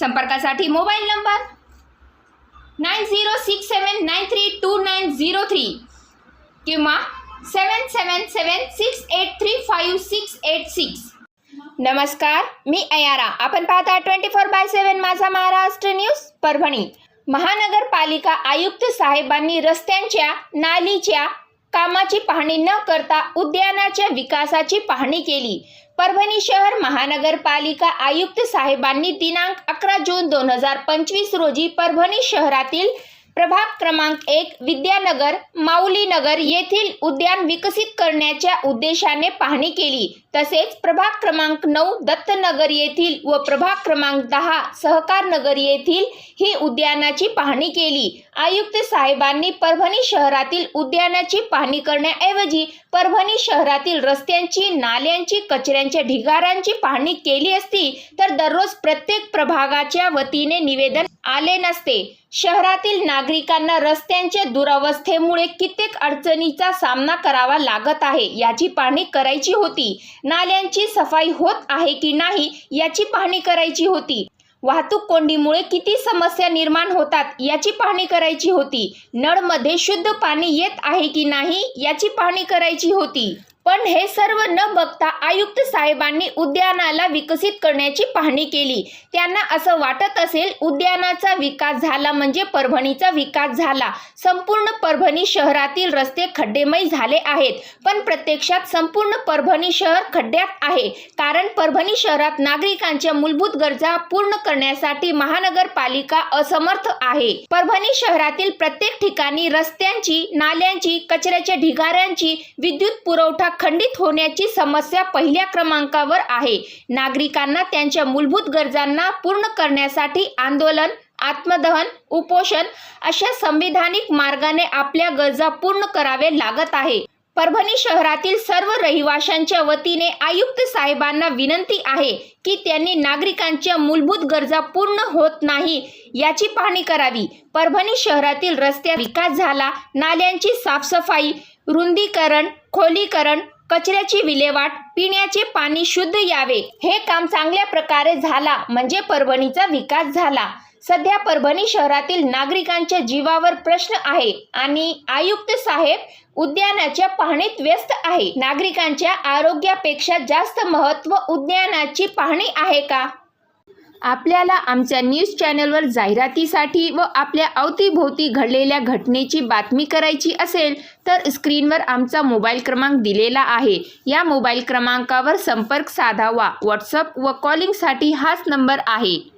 संपर्कासाठी mobile number nine zero six seven nine three two nine zero three किंवा seven seven seven six eight three five six eight six. नमस्कार मी अयारा. आपण पाहता twenty four by seven माझा Maharashtra news Parbhani. महानगरपालिका आयुक्त साहेबांनी रस्त्यांच्या नालीच्या कामाची पाहणी न करता उद्यानाच्या विकासाची पाहणी केली. परभणी शहर महानगरपालिका आयुक्त साहेबांनी दिनांक अकरा जून दोन हजार पंचवीस रोजी परभणी शहरातील प्रभाग क्रमांक एक विद्यानगर माऊलीनगर येथील उद्यान विकसित करण्याच्या उद्देशाने पाहणी केली. तसेच प्रभाग क्रमांक नऊ दत्तनगर येथील व प्रभाग क्रमांक दहा सहकार नगर येथील ही उद्यानाची पाहणी केली. आयुक्त साहेबांनी परभणी शहरातील उद्यानाची पाहणी करण्याऐवजी परभणी शहरातील रस्त्यांची नाल्यांची कचऱ्यांच्या ढिगारांची पाहणी केली असती तर दररोज प्रत्येक प्रभागाच्या वतीने निवेदन आले नसते. शहरातील नागरिकांना रस्त्यांच्या दुरावस्थेमुळे कित्येक अडचणीचा सामना करावा लागत आहे याची पाहणी करायची होती. नाल्यांची सफाई होत आहे की नाही याची पाहणी करायची होती. वाहतूक कोंडीमुळे किती समस्या निर्माण होतात याची पाहणी करायची होती. नळमध्ये शुद्ध पाणी येत आहे की नाही याची पाहणी करायची होती. पण हे सर्व न बघता आयुक्त साहेबांनी उद्यानाला विकसित करण्याची पाहणी केली. त्यांना असं वाटत असेल उद्यानाचा विकास झाला म्हणजे परभणीचा विकास झाला. संपूर्ण परभणी शहरातील रस्ते खड्डेमय झाले आहेत. पण प्रत्यक्षात संपूर्ण परभणी शहर खड्ड्यात आहे. कारण परभणी शहरात नागरिकांच्या मूलभूत गरजा पूर्ण करण्यासाठी महानगरपालिका असमर्थ आहे. परभणी शहरातील प्रत्येक ठिकाणी रस्त्यांची नाल्यांची कचऱ्याच्या ढिगाऱ्यांची विद्युत पुरवठा खंडित होण्याची समस्या पहिल्या क्रमांकावर आहे. नागरिकांना त्यांच्या मूलभूत गरजांना पूर्ण करण्यासाठी आंदोलन आत्मदहन उपोषण अशा संविधानिक मार्गाने आपल्या गरजा पूर्ण करावे लागत आहे. परभणी शहरातील सर्व रहिवाशांच्या वतीने आयुक्त साहेबांना विनंती आहे की त्यांनी नागरिकांच्या मूलभूत गरजा पूर्ण होत नाही याची पाहणी करावी. परभणी शहरातील रस्त्या विकास झाला नाल्यांची साफसफाई रुंदीकरण खोलीकरण कचऱ्याची विल्हेवाट पिण्याचे पाणी शुद्ध यावे. हे काम चांगल्या प्रकारे झाला म्हणजे परभणीचा विकास झाला. सध्या परभणी शहरातील नागरिकांच्या जीवावर प्रश्न आहे आणि आयुक्त साहेब उद्यानाच्या पाहणीत व्यस्त आहे. नागरिकांच्या आरोग्यापेक्षा जास्त महत्त्व उद्यानाची पाहणी आहे का? आपल्याला आमच्या न्यूज चॅनलवर जाहिरातीसाठी व आपल्या अवतीभोवती घडलेल्या घटनेची बातमी करायची असेल तर स्क्रीनवर आमचा मोबाईल क्रमांक दिलेला आहे. या मोबाईल क्रमांकावर संपर्क साधावा. व्हॉट्सअप व कॉलिंगसाठी हाच नंबर आहे.